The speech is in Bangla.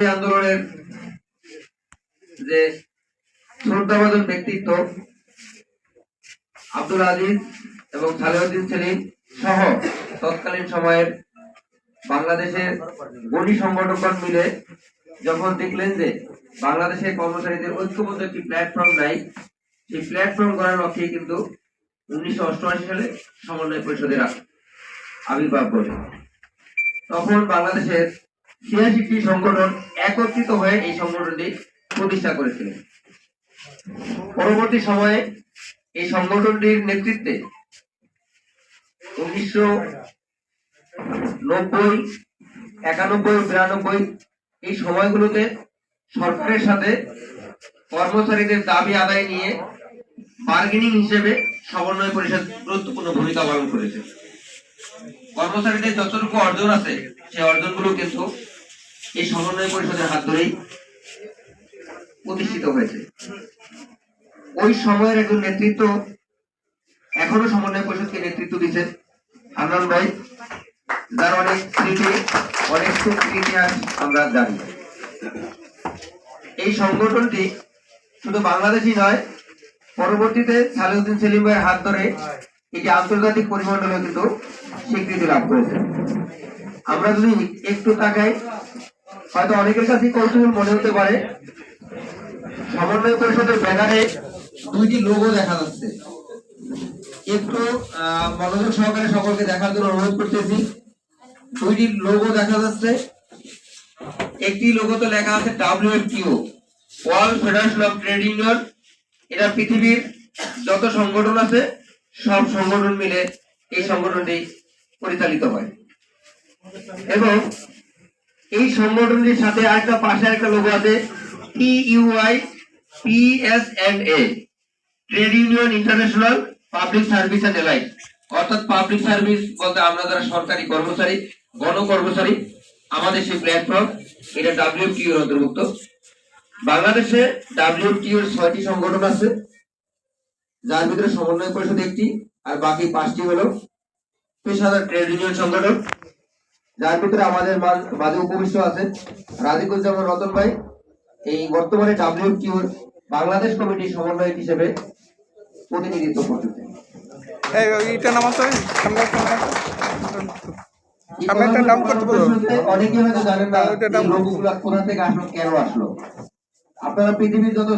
আন্দোলনের যে শ্রদ্ধাভাজন ব্যক্তিত্ব আব্দুল আজিজ এবং সালেউদ্দিন সেলিম সহ তৎকালীন সময়ের বাংলাদেশের গণি সংগঠকগণ মিলে যখন দেখলেন যে বাংলাদেশের কর্মচারীদের ঐক্যবদ্ধ একটি প্ল্যাটফর্ম নাই, সেই প্ল্যাটফর্ম করার লক্ষ্যে কিন্তু উনিশশো অষ্টআশি সালে সমন্বয় পরিষদের আবির্ভাব ঘটে। তখন বাংলাদেশের ছিয়াশিটি সংগঠন একত্রিত হয়ে এই সংগঠনটি প্রতিষ্ঠা করেছিলেন পরবর্তী সময়ে এই সংগঠনটির নেতৃত্বে উনিশশো নব্বই, একানব্বই, বিরানব্বই এই সময়গুলোতে সরকারের সাথে কর্মচারীদের দাবি আদায় নিয়ে বার্গেনিং হিসেবে সমন্বয় পরিষদ গুরুত্বপূর্ণ ভূমিকা পালন করেছে। কর্মচারীদের যতটুকু অর্জন আছে সেই অর্জনগুলো কিন্তু এই সমন্বয় পরিষদের হাত ধরেই প্রতিষ্ঠিত হয়েছে। ওই সময়ের একজন নেতৃত্ব এখনও সমন্বয় পরিষদকে নেতৃত্ব দিচ্ছেন হান্নান ভাই। যার অনেক স্মৃতি, অনেক ইতিহাস আমরা জানি। এই সংগঠনটি শুধু বাংলাদেশই নয়, পরবর্তীতে সালেউদ্দিন সেলিম ভাইয়ের হাত ধরে এটি আন্তর্জাতিক পরিমণ্ডলে কিন্তু স্বীকৃতি লাভ করেছে। আমরা যদি একটু তাকাই হয়তো অনেকের কাছে কৌতূহল মনে হতে পারে। সমন্বয় পরিষদের ব্যানারে দুইটি লোগো দেখা যাচ্ছে। একটু মনোযোগ সহকারে সকলকে দেখার জন্য অনুরোধ করতেছি। দুইটি লোগো দেখা যাচ্ছে। একটি লোগোতে লেখা আছে WFTU world federation of trade union এটা পৃথিবীর যত সংগঠন আছে, সব সংগঠন মিলে এই সংগঠনটি পরিচালিত হয়। এবং এই সংগঠনটির সাথে আরেকটা পাশে একটা লোগো আছে TUI PS and a trade union international public service and allied অর্থাৎ পাবলিক সার্ভিস বলতে আমরা যারা সরকারি কর্মচারী গণ কর্মচারী আমাদের সেই প্ল্যাটফর্ম এটা ডাব্লিউটিও এর অন্তর্ভুক্ত। বাংলাদেশে ডাব্লিউটিও এর ছয়টি সংগঠন আছে, যার ভিতরে সমন্বয় পরিষদ একটি, আর বাকি পাঁচটি হলো পেশাদার ট্রেড ইউনিয়ন সংগঠন। যার ভিতরে আমাদের মাঝে উপবিষ্ট আছেন রাজিকুজ্জামান রতন ভাই। এই বর্তমানে ডাব্লিউটিও বাংলাদেশ কমিটির সমন্বয়ক হিসেবে প্রতিনিধিত্ব করতেছেন আসলো। আপনারা পৃথিবীর যত